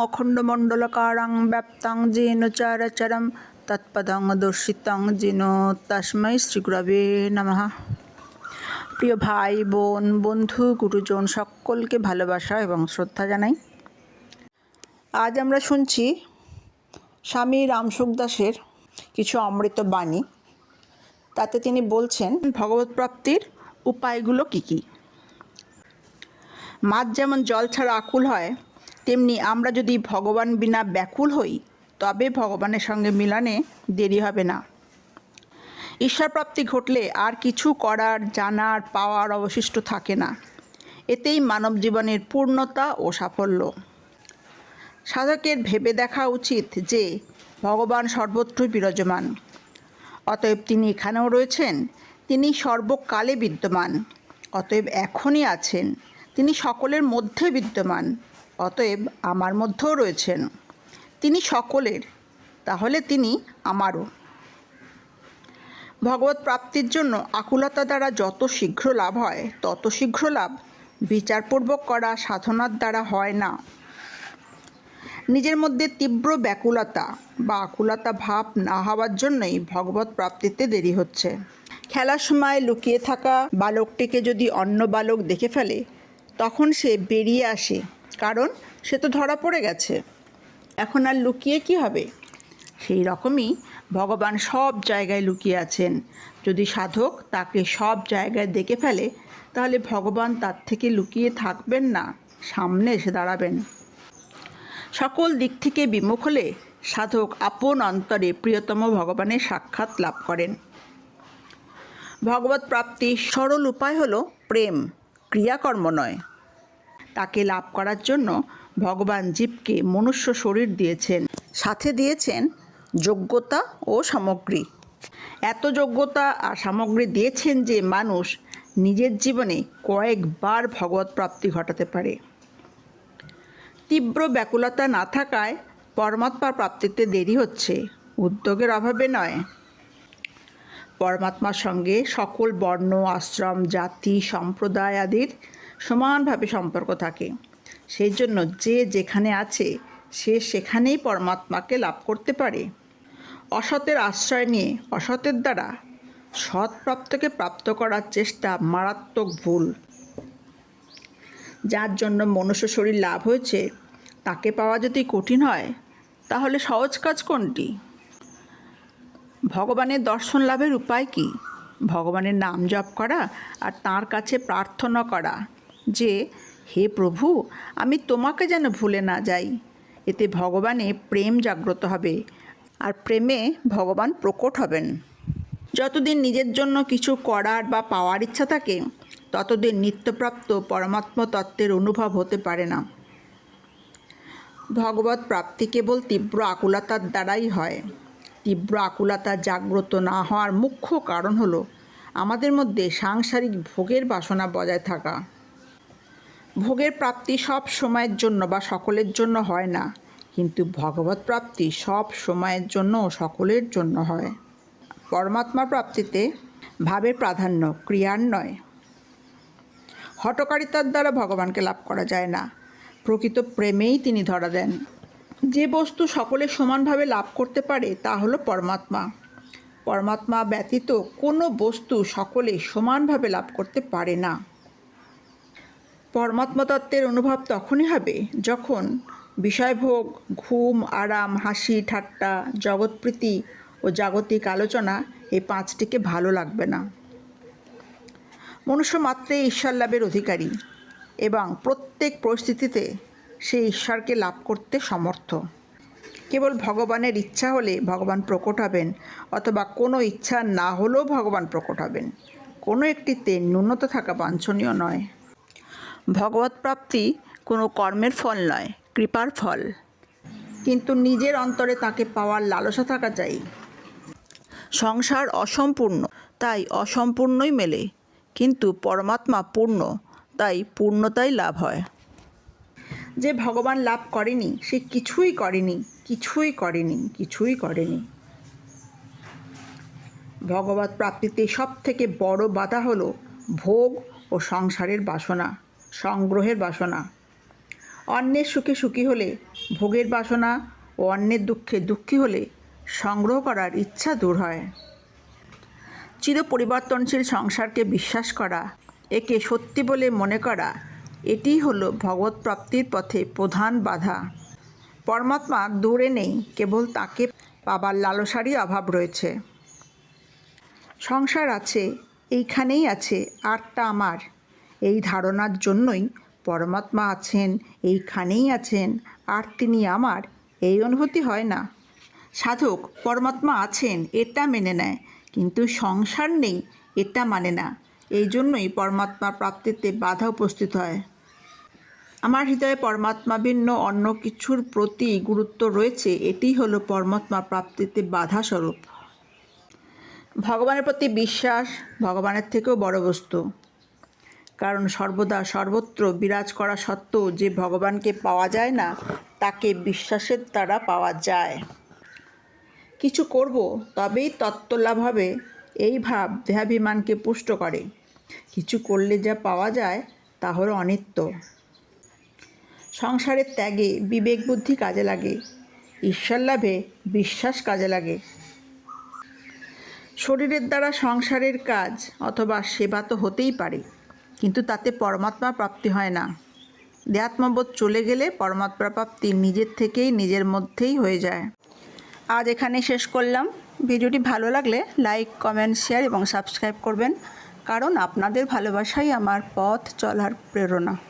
অখণ্ডমণ্ডলকারং ব্যাপ্তং যেন চরাচরম তৎপদং দর্শিতং যেন তস্मै শ্রীগুরবে নমঃ প্রিয় ভাই বোন বন্ধু গুরুজন সকলকে ভালোবাসা এবং শ্রদ্ধা জানাই আজ আমরা শুনছি স্বামী রামসুখ দাসের কিছু অমৃত বাণী তাতে তিনি বলছেন ভগবত প্রাপ্তির উপায়গুলো কী কী মাছ যেমন জল ছাড়া আকুল হয় তেমনি আমরা যদি ভগবান বিনা ব্যাকুল হই, তবে ভগবানের সঙ্গে মিলনে দেরি হবে না। ঈশ্বর প্রাপ্তি ঘটলে আর কিছু করার, জানার, পাওয়ার অবশিষ্ট থাকে না। এতেই মানব জীবনের পূর্ণতা ও সাফল্য। সাধকের ভেবে দেখা উচিত যে, ভগবান সর্বত্রই বিরাজমান। অতএব তিনি এখানেও রয়েছেন, তিনি সর্বকালে বিদ্যমান। অতএব এখনই আছেন, তিনি সকলের মধ্যে বিদ্যমান। অতএব আমার মধ্যেও রয়েছেন। তিনি সকলের, তাহলে তিনি আমারও। ভগবত প্রাপ্তির জন্য আকুলতা দ্বারা যত শীঘ্র লাভ হয়, তত শীঘ্র লাভ বিচারপূর্বক করা সাধনার দ্বারা হয় না। নিজের মধ্যে তীব্র ব্যাকুলতা বা আকুলতা ভাব না হওয়ার জন্যই ভগবত প্রাপ্তিতে দেরি হচ্ছে। খেলার সময় লুকিয়ে থাকা বালকটিকে যদি অন্য বালক দেখে ফেলে, তখন সে বেরিয়ে আসে। কারণ সে তো ধরা পড়ে গেছে। এখন আর লুকিয়ে কি হবে? সেই রকমই ভগবান সব জায়গায় লুকিয়ে আছেন। যদি সাধক তাকে সব জায়গায় দেখে ফেলে, তাহলে ভগবান তার থেকে লুকিয়ে থাকবেন না, সামনে এসে দাঁড়াবেন। সকল দিক থেকে বিমুখ হলে সাধক আপন অন্তরে প্রিয়তম ভগবানের সাক্ষাৎ লাভ করেন। ভগবত প্রাপ্তির সরল উপায় হল প্রেম, ক্রিয়াকর্ম নয়। তাকে লাভ করার জন্য ভগবান জীবকে মনুষ্য শরীর দিয়েছেন। সাথে দিয়েছেন যোগ্যতা ও সামগ্রী। এত যোগ্যতা আর সামগ্রী দিয়েছেন যে মানুষ নিজের জীবনে কয়েকবার ভগবত প্রাপ্তি ঘটাতে পারে। তীব্র ব্যাকুলতা না থাকায় পরমাত্মা প্রাপ্তিতে দেরি হচ্ছে, উদ্যোগের অভাবে নয়। পরমাত্মার সঙ্গে সকল বর্ণ, আশ্রম, জাতি, সম্প্রদায় আদির সমানভাবে সম্পর্ক থাকে। সেই জন্য যে যেখানে আছে, সে সেখানেই পরমাত্মাকে লাভ করতে পারে। অসতের আশ্রয় নিয়ে, অসতের দ্বারা সৎ প্রাপ্তকে প্রাপ্ত করার চেষ্টা মারাত্মক ভুল। যার জন্য মনুষ্য শরীর লাভ হয়েছে, তাকে পাওয়া যদি কঠিন হয়, তাহলে সহজ কাজ কোনটি? ভগবানের দর্শন লাভের উপায় কি? ভগবানের নাম জপ করা আর তার কাছে প্রার্থনা করা। যে, হে প্রভু, আমি তোমাকে যেন ভুলে না যাই। এতে ভগবানে প্রেম জাগ্রত হবে আর প্রেমে ভগবান প্রকট হবেন। যতদিন নিজের জন্য কিছু করার বা পাওয়ার ইচ্ছা থাকে, ততদিন নিত্যপ্রাপ্ত পরমাত্ম তত্ত্বের অনুভব হতে পারে না। ভগবত প্রাপ্তি কেবল তীব্র আকুলতার দ্বারাই হয়। তীব্র আকুলতা জাগ্রত না হওয়ার মুখ্য কারণ হলো, আমাদের মধ্যে সাংসারিক ভোগের বাসনা বজায় থাকা। ভোগের প্রাপ্তি সব সময়ের জন্য বা সকলের জন্য হয় না, কিন্তু ভগবত প্রাপ্তি সব সময়ের জন্য ও সকলের জন্য হয়। পরমাত্মা প্রাপ্তিতে ভাবের প্রাধান্য, ক্রিয়ার নয়। হটকারিতার দ্বারা ভগবানকে লাভ করা যায় না। প্রকৃত প্রেমেই তিনি ধরা দেন। যে বস্তু সকলে সমানভাবে লাভ করতে পারে, তা হলো পরমাত্মা। পরমাত্মা ব্যতীত কোনো বস্তু সকলে সমানভাবে লাভ করতে পারে না। পরমাত্মা তত্ত্বের অনুভব তখনই হবে যখন বিষয়ভোগ, ঘুম, আরাম, হাসি, ঠাট্টা, জগৎপ্রীতি ও জাগতিক আলোচনা এই পাঁচটিকে ভালো লাগবে না। মনুষ্য মাত্রে ঈশ্বর লাভের অধিকারী এবং প্রত্যেক পরিস্থিতিতে সে ঈশ্বরকে লাভ করতে সমর্থ। কেবল ভগবানের ইচ্ছা হলে ভগবান প্রকট হবেন অথবা কোনো ইচ্ছা না হলেও ভগবান প্রকট হবেন। কোনো একটিতে ন্যূনতা থাকা বাঞ্ছনীয় নয়। ভগবত প্রাপ্তি কোনো কর্মের ফল নয়, কৃপার ফল। কিন্তু নিজের অন্তরে তাকে পাওয়ার লালসা থাকা চাই। সংসার অসম্পূর্ণ, তাই অসম্পূর্ণই মেলে। কিন্তু পরমাত্মা পূর্ণ, তাই পূর্ণতাই লাভ হয়। যে ভগবান লাভ করেনি, সে কিছুই করেনি কিছুই করেনি কিছুই করেনি। ভগবত প্রাপ্তিতে সব থেকে বড় বাধা হলো ভোগ ও সংসারের বাসনা। সংগ্রহের বাসনা। অন্যের সুখে সুখী হলে ভোগের বাসনা ও অন্যের দুঃখে দুঃখী হলে সংগ্রহ করার ইচ্ছা দূর হয়। চির পরিবর্তনশীল সংসারকে বিশ্বাস করা, একে সত্যি বলে মনে করা, এটিই হলো ভগবত প্রাপ্তির পথে প্রধান বাধা। পরমাত্মা দূরে নেই, কেবল তাকে পাবার লালসারই অভাব রয়েছে। সংসার আছে, এইখানেই আছে আরটা আমার। এই ধারণার জন্যই পরমাত্মা আছেন, এইখানেই আছেন, আর তিনি আমার, এই অনুভূতি হয় না। সাধক, পরমাত্মা আছেন, এটা মেনে নেয়, কিন্তু সংসার নেই, এটা মানে না। এই জন্যই পরমাত্মা প্রাপ্তিতে বাধা উপস্থিত হয়। আমার হৃদয়ে পরমাত্মা ভিন্ন অন্য কিছুর প্রতি গুরুত্ব রয়েছে, এটি হলো পরমাত্মা প্রাপ্তিতে বাধা স্বরূপ। ভগবানের প্রতি বিশ্বাস ভগবানের থেকেও বড় বস্তু। কারণ সর্বদা সর্বত্র বিরাজ করা সত্ত্বেও যে ভগবানকে পাওয়া যায় না, তাকে বিশ্বাসের দ্বারা পাওয়া যায়। কিছু করব, তবেই তত্ত্ব লাভ হবে এই ভাব দেহাভিমানকে পুষ্ট করে। কিছু করলে যা পাওয়া যায় তা হলো অনিত্য। সংসারের ত্যাগে বিবেক বুদ্ধি কাজে লাগে, ঈশ্বর লাভে বিশ্বাস কাজে লাগে। শরীরের দ্বারা সংসারের কাজ অথবা সেবা তো হতেই পারে। কিন্তু তাতে পরমাত্মা প্রাপ্তি হয় না। দেহাত্মবোধ চলে গেলে পরমাত্মা প্রাপ্তি নিজের থেকেই নিজের মধ্যেই হয়ে যায়। আজ এখানে শেষ করলাম। ভিডিওটি ভালো লাগলে লাইক, কমেন্ট, শেয়ার এবং সাবস্ক্রাইব করবেন। কারণ আপনাদের ভালোবাসাই আমার পথ চলার প্রেরণা।